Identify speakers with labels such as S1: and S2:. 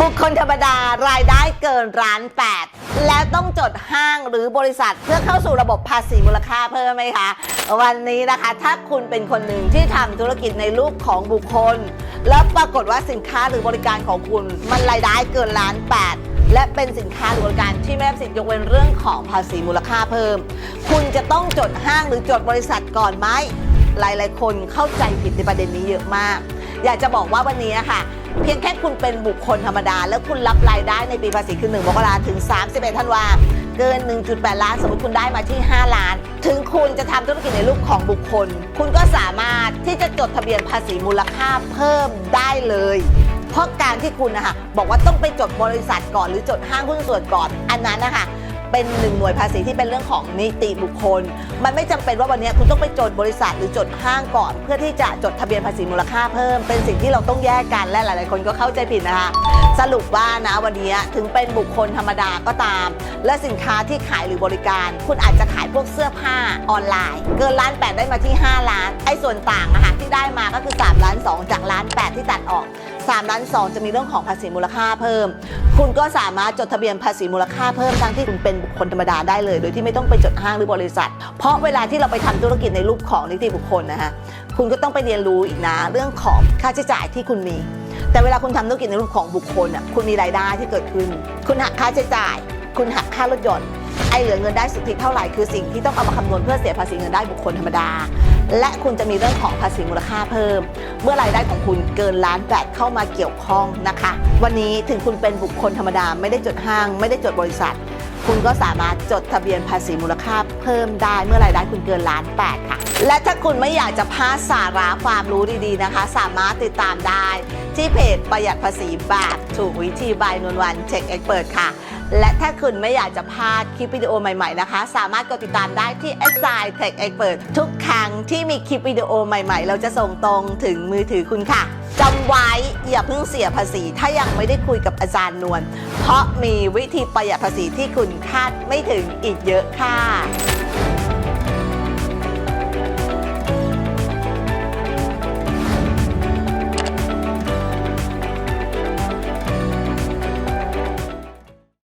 S1: บุคคลธรรมดารายได้เกินร้านแปดแล้วต้องจดห้างหรือบริษัทเพื่อเข้าสู่ระบบภาษีมูลค่าเพิ่มไหมคะ วันนี้นะคะ ถ้าคุณเป็นคนหนึ่งที่ทำธุรกิจในรูปของบุคคล แล้วปรากฏว่าสินค้าหรือบริการของคุณ มันรายได้เกินล้านแปดและเป็นสินค้าหรือบริการที่ไม่ได้รับสิทธิยกเว้นเรื่องของภาษีมูลค่าเพิ่ม คุณจะต้องจดห้างหรือจดบริษัทก่อนไหมหลาย ๆ คนเข้าใจผิดในประเด็นนี้เยอะมาก อยากจะบอกว่าวันนี้อะค่ะ เพียงแค่คุณเป็นบุคคลธรรมดา แล้วคุณรับรายได้ในปีภาษีคือ1มกราถึง 31ธันวาเกิน 1.8 ล้าน สมมติคุณได้มาที่ 5 ล้าน ถึงคุณจะทำธุรกิจในรูปของบุคคล คุณก็สามารถที่จะจดทะเบียนภาษีมูลค่าเพิ่มได้เลยเพราะการที่คุณนะคะบอกว่าต้องไปจดบริษัทก่อนหรือจดห้างหุ้นส่วนก่อน อันนั้นนะคะ เป็นหนึ่งหน่วยภาษีที่เป็นเรื่องของนิติบุคคล มันไม่จำเป็นว่าวันนี้คุณต้องไปจดบริษัทหรือจดห้างก่อน เพื่อที่จะจดทะเบียนภาษีมูลค่าเพิ่ม เป็นสิ่งที่เราต้องแยกกันและหลาย ๆ คนก็เข้าใจผิดนะคะ สรุปว่านะวันนี้ถึงเป็นบุคคลธรรมดาก็ตาม และสินค้าที่ขายหรือบริการ คุณอาจจะขายพวกเสื้อผ้าออนไลน์ เกินล้านแปดได้มาที่ 5 ล้าน ไอ้ส่วนต่างนะคะที่ได้มาก็คือ3ล้าน2จากล้าน8ที่ตัดออก 3ล้าน2จะมีเรื่องของภาษีมูลค่าเพิ่ม คุณก็สามารถจดทะเบียนภาษีมูลค่าเพิ่มทั้งที่คุณเป็นบุคคลธรรมดาได้เลย โดยที่ไม่ต้องไปจดห้างหรือบริษัท เพราะเวลาที่เราไปทำธุรกิจในรูปของนิติบุคคลนะคะคุณก็ต้องไปเรียนรู้อีกนะเรื่องของค่าใช้จ่ายที่คุณมี แต่เวลาคุณทำธุรกิจในรูปของบุคคลอะคุณมีรายได้ที่เกิดขึ้น คุณหักค่าใช้จ่าย คุณหักค่ารถยนต์ไอ้เหลือเงินได้สุทธิเท่าไหร่คือสิ่งที่ต้องเอามาคำนวณเพื่อเสียภาษีเงินได้บุคคลธรรมดา และคุณจะมีเรื่องของภาษีมูลค่าเพิ่ม เมื่อรายได้ของคุณเกินล้านแปดเข้ามาเกี่ยวข้องนะคะ วันนี้ถึงคุณเป็นบุคคลธรรมดาไม่ได้จดห้าง ไม่ได้จดบริษัท คุณก็สามารถจดทะเบียนภาษีมูลค่าเพิ่มได้เมื่อรายได้คุณเกินล้านแปดค่ะ และถ้าคุณไม่อยากจะพลาดสาระความรู้ดีๆนะคะ สามารถติดตามได้ ที่เพจประหยัดภาษีแบบถูกวิธีบายนวลวันเช็คเอ็กเปิดค่ะ และถ้าคุณไม่อยากจะพลาดคลิปวิดีโอใหม่ๆนะคะ สามารถกดติดตามได้ที่ s อ i Tech Expert ทุกครั้งที่มีคลิปวิดีโอใหม่ๆ เราจะส่งตรงถึงมือถือคุณค่ะจำไว้อย่าเพิ่งเสียภาษี ถ้ายังไม่ได้คุยกับอาจารย์นวลเพราะมีวิธีประหยัดภาษีที่คุณคาดไม่ถึงอีกเยอะค่ะ